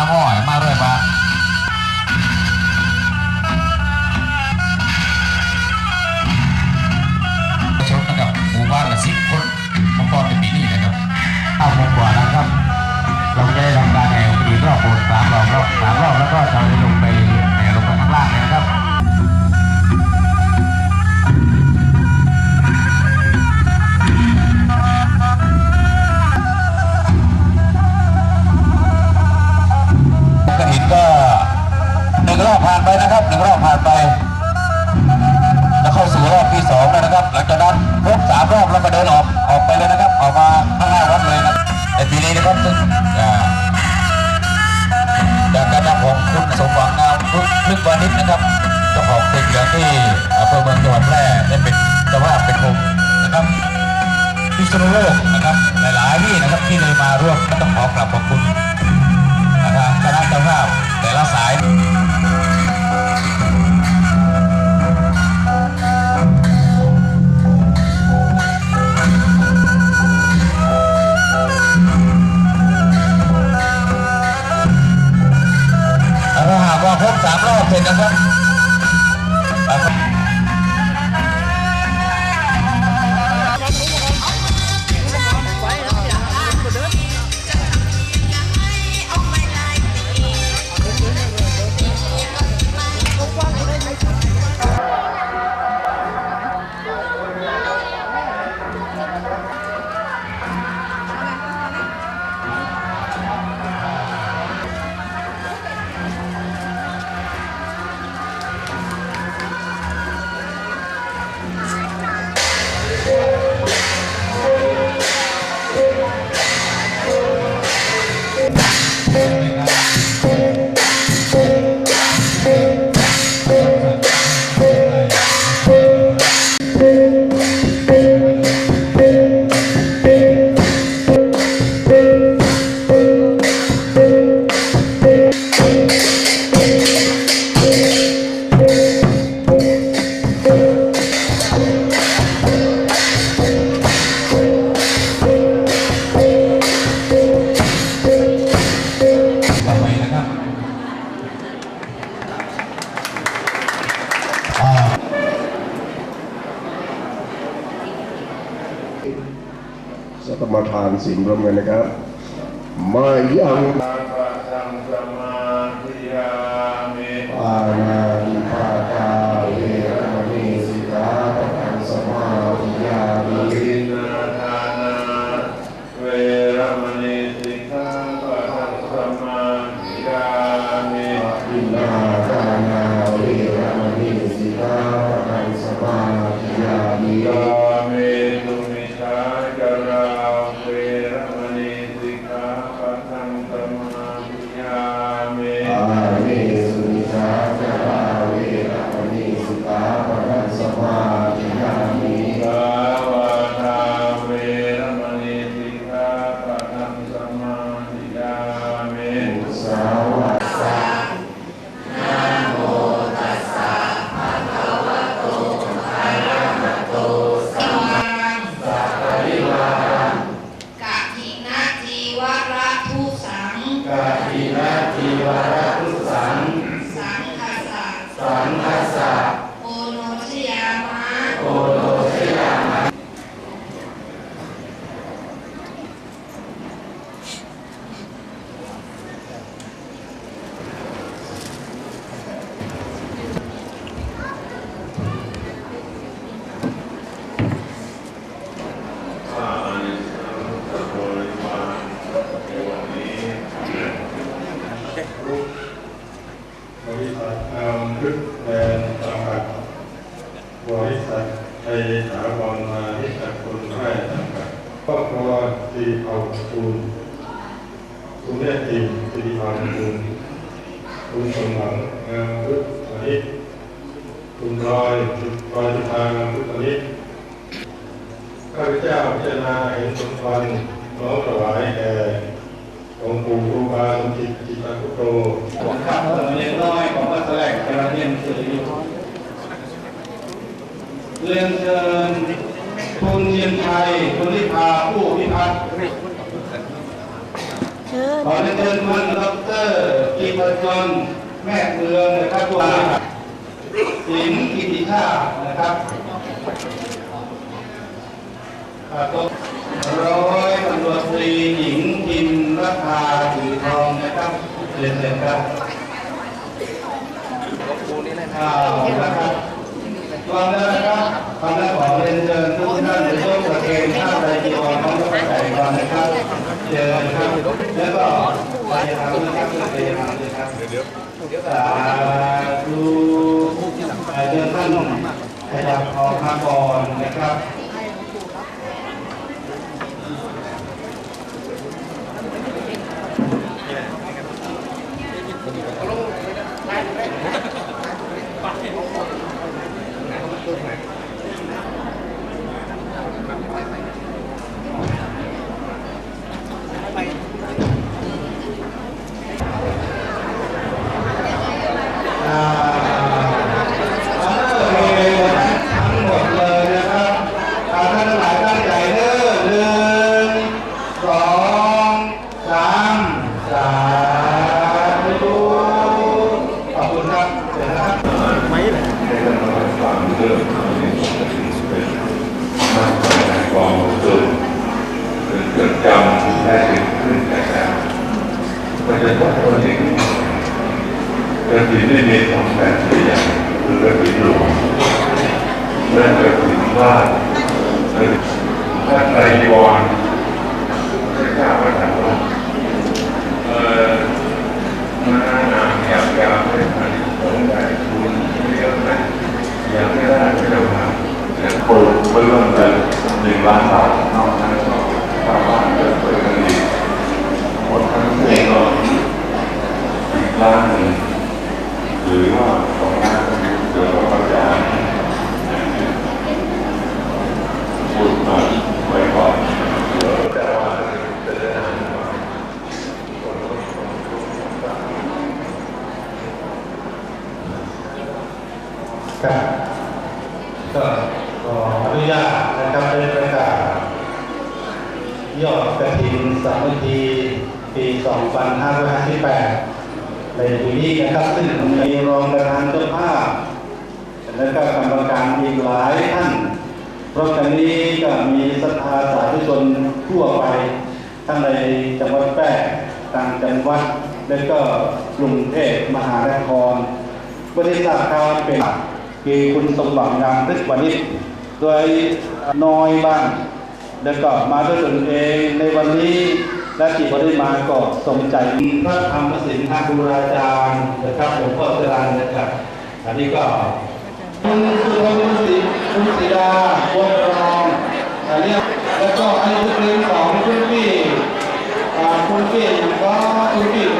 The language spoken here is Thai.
น้องอ้อยมาเรื่อยมาชมนะครับหมู่บ้านละสิบคนมังกรเป็นปีนี้นะครับข้าวโมงกว่านะครับ เราจะได้ทำการแห่ปีรอบบนสามรอบรอบสามรอบแล้วก็จะลงไปแห่ลงไปข้างล่างนะครับ ลึกวานิชนะครับเจ้าของเพลงเหลืองที่อำเภอเมืองจังหวัดแพร่ได้เป็นสภาพเป็นผมนะครับพิษณุโลกนะครับ หลายๆที่นะครับที่เลยมาร่วมก็ต้องขอกราบขอบคุณนะครับคณะเจ้าภาพแต่ละสาย น สัตมาทานศีลร่วมกันนะครับ มายังปะสังสมาธิยามิปานา กาทินาทีวาระทุสัง สังคสะสังคัสสะ โอโนชยามะ โอโลชยามะ ข้าอานิสงส์บริวารในวันนี้ บริษัทนำลึกแดนจำกัด บริษัทไทยถาวรมานิสกุลแม่จำกัดครอบครัวสีเผาคูณคุณแม่ทีมสีเผาคูณคุณสมหวังงามลึกวานิชคุณรอยรอยทางงามลึกวานิชข้าพเจ้าพิจารณาเห็นสมควรน้อมถวายแด่ องค์ปู่ครูบาสมจิตจิตตุโตผมขับเรียนน้อยของมาแสดงกระเรียนสื่อเรียนเชิญคุณเชียนชัยคุณลิพาผู้พิพัฒน์ขอเรียนเชิญคุณดอกเตอรกีบจนแม่เมืองนะครับตัวสิงกิติชานะครับอ่าตัวร้อยตำรวจตรีหญิง กินะครัฐาเรียนเชิญครับอ่านะครับก่อนแล้วนะครับก่อนแล้ขอเรียนเชิญทุกท่านในร่วมประเคนข้าวไรจีวรของพระไตรก่อนนะครับเชิญครับ แล้วก็ไปทำนะครับไปทำนะครับสาธุเอ่อเดินท่านขยับออกมาก่อนนะครับ อ่าเอาเลยทั้งหมดเลยนะครับอ่าท่านทั้งหลายตั้งใจเด้อหนึ่งสองสามสาธุขอบคุณครับเดี๋ยวนะครับ ได้ดำเนินการเรื่องนี้เป็นมากกว่าในกองทุนหรือจดจำได้ถึงขึ้นแต่แล้วก็จะต้องตัวเองก ระถิ่นได้มีสองแบบใหญ่คือกระถิ่นหลวงและกระถิ่นบ้านถ้าใครจีวรไม่ทราบว่าถามว่าเออมาหนาแถวยาวไม่ทันผมได้ทุนเยอะไหมยังไม่ได้ไม่ได้มาแต่เปิดเริ่มจากหนึ่งล้านบาทนอกนั้นก็ชาวบ้านเปิดเปิดกันอีกหมดทั้งสิ้นก็อีกล้านหนึ่งหรือว่าสองล้านก็ไม่รู้เดี๋ยวเราจะพูดมาไว้ก่อนเดี๋ยวแต่ว่าจะได้อ่านก่อน ครับก็ขออนุญาตนะครับได้ประกาศยอดกระถินสามัคคีปี 2558 ในปีนี้นะครับซึ่งมีรองประธานเจ้าภาพและก็กรรมการอีกหลายท่านเพราะกันนี้ก็มีศรัทธาสาธุชนทั่วไปทั้งในจังหวัดแพร่ต่างจังหวัดและก็กรุงเทพมหานครบริษัทข่าวเป็นคือคุณสมหวังงามทึกวานิชโดยน้อยบ้าง แล้วก็มาด้วยตนเองในวันนี้ และที่บริมาก็สมใจพระธรรมสินทาครูอาจารย์นะครับหลวงพ่อจรันนะครับ อันนี้ก็คุณสุภวุสิคุณศิดาวงรองอันนี้แล้วก็อายุเพลงของคุณพี่คุณพี่ก็คุณพี่